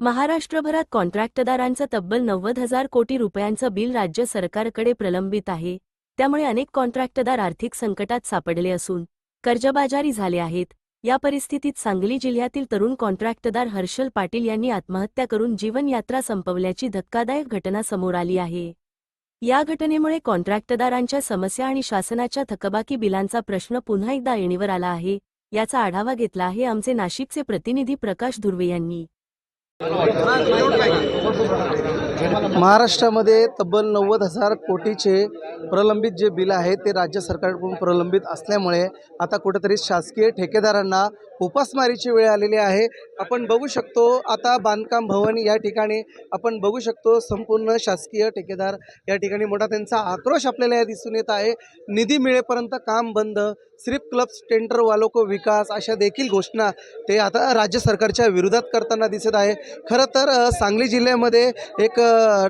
महाराष्ट्रभरात कॉन्ट्रॅक्टदारांचं तब्बल नव्वद हजार कोटी रुपयांचं बिल राज्य सरकारकडे प्रलंबित आहे. त्यामुळे अनेक कॉन्ट्रॅक्टदार आर्थिक संकटात सापडले असून कर्जबाजारी झाले आहेत. या परिस्थितीत सांगली जिल्ह्यातील तरुण कॉन्ट्रॅक्टदार हर्षल पाटील यांनी आत्महत्या करून जीवनयात्रा संपवल्याची धक्कादायक घटना समोर आली आहे. या घटनेमुळे कॉन्ट्रॅक्टदारांच्या समस्या आणि शासनाच्या थकबाकी बिलांचा प्रश्न पुन्हा एकदा येणीवर आला आहे. याचा आढावा घेतला आहे आमचे नाशिकचे प्रतिनिधी प्रकाश धुर्वे यांनी. महाराष्ट्रामध्ये तब्बल नव्वद हजार कोटीचे प्रलंबित जे बिल आहे ते राज्य सरकारकडून प्रलंबित असल्यामुळे आता कुठेतरी शासकीय ठेकेदारांना उपासमारीची वेळ आलेली आहे. आपण बघू शकतो आता बांधकाम भवन या ठिकाणी आपण बघू शकतो संपूर्ण शासकीय ठेकेदार या ठिकाणी. मोठा त्यांचा आक्रोश आपल्याला या दिसून येत आहे. निधी मिळेपर्यंत काम बंद स्ट्रीप क्लब्स टेंडर वालोको विकास अशा देखील घोषणा ते आता राज्य सरकारच्या विरोधात करताना दिसत आहे. खरं तर सांगली जिल्ह्यामध्ये एक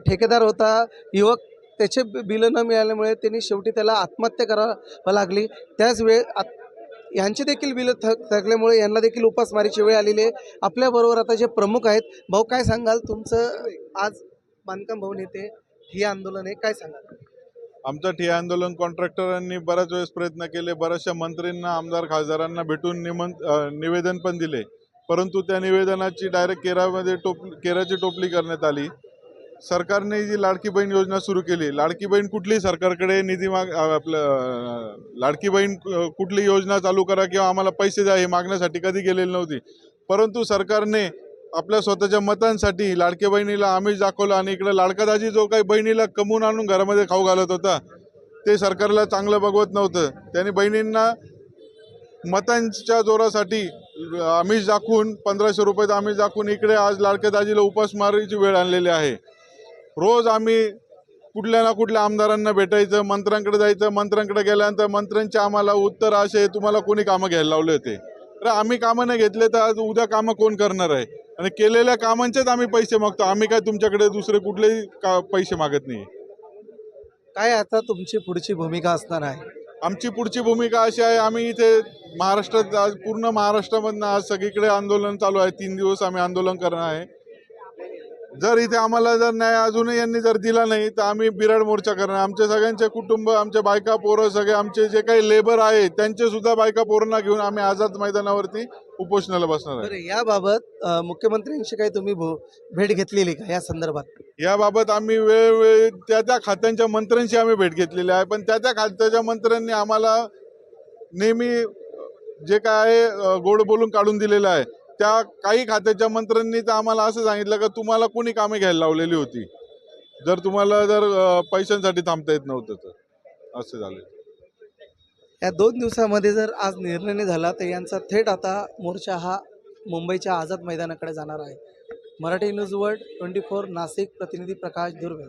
ठेकेदार होता युवक त्याचे बिलं न मिळाल्यामुळे त्यांनी शेवटी त्याला आत्महत्या करावं लागली. त्याच वेळ आत यांचे देखील बिलं थक थकल्यामुळे यांना देखील उपासमारीची वेळ आलेली आहे. आपल्याबरोबर आता जे प्रमुख आहेत भाऊ काय सांगाल? तुमचं आज बांधकाम भवन येथे हे आंदोलन आहे काय सांगाल? आमचं ठिया आंदोलन कॉन्ट्रॅक्टरांनी बऱ्याच वेळेस प्रयत्न केले. बऱ्याचशा मंत्रींना आमदार खासदारांना भेटून निमंत निवेदन पण दिले. परंतु त्या निवेदनाची डायरेक्ट केरामध्ये टोप केराची टोपली करण्यात आली. सरकारने जी लाडकी बहीण योजना सुरू केली लाडकी बहीण कुठली सरकारकडे निधी माग आपलं लाडकी बहीण कुठली योजना चालू करा किंवा आम्हाला पैसे द्या हे मागण्यासाठी कधी गेलेली नव्हती. परंतु सरकारने आपल्या स्वतःच्या मतांसाठी लाडक्या बहिणीला आम्हीच दाखवलं आणि इकडे लाडकादाजी जो काही बहिणीला कमवून आणून घरामध्ये खाऊ घालत होता ते सरकारला चांगलं बघवत नव्हतं. त्यांनी बहिणींना मतांच्या जोरासाठी आमिष दाखवून पंधराशे रुपये आम्हीच दाखवून इकडे आज लाडक्या दाजीला उपासमारीची वेळ आणलेली आहे. रोज आम्ही कुठल्या ना कुठल्या आमदारांना भेटायचं मंत्र्यांकडे जायचं मंत्र्यांकडे गेल्यानंतर मंत्र्यांचे आम्हाला उत्तर असे तुम्हाला कोणी कामं घ्यायला लावले होते? तर आम्ही कामं नाही घेतले तर आज उद्या कामं कोण करणार आहे? आणि केलेल्या कामांचेच आम्ही पैसे मागतो. आम्ही काय तुमच्याकडे दुसरे कुठलेही का पैसे मागत नाही. काय आता तुमची पुढची भूमिका असणार आहे? आमची पुढची भूमिका अशी आहे आम्ही इथे महाराष्ट्रात आज पूर्ण महाराष्ट्रामधनं आज सगळीकडे आंदोलन चालू आहे. तीन दिवस आम्ही आंदोलन करणार आहे. जर इथे आम्हाला जर न्याय अजूनही यांनी जर दिला नाही तर आम्ही बिराड मोर्चा करणार. आमचे सगळ्यांचे कुटुंब आमच्या बायका पोरं सगळे आमचे जे काही लेबर आहे त्यांचे सुद्धा बायका पोरांना घेऊन आम्ही आझाद मैदानावरती उपोषणाला बसणार आहे. याबाबत मुख्यमंत्र्यांशी काही तुम्ही भेट घेतलेली का या संदर्भात? याबाबत आम्ही वेळोवेळी त्या त्या खात्यांच्या मंत्र्यांशी आम्ही भेट घेतलेली आहे पण त्या त्या खात्याच्या मंत्र्यांनी आम्हाला नेहमी जे काय आहे गोड बोलून काढून दिलेलं आहे. त्या काही खात्याच्या मंत्र्यांनी तर आम्हाला असं सांगितलं का तुम्हाला कोणी कामे घ्यायला लावलेली होती? जर तुम्हाला जर पैशांसाठी थांबता येत नव्हतं तर. असं झालं. या दोन दिवसामध्ये जर आज निर्णय नाही झाला तर यांचा थेट आता मोर्चा हा मुंबईच्या आझाद मैदानाकडे जाणार आहे. Marathi news world twenty four Nashik प्रतिनिधी प्रकाश दुर्वे.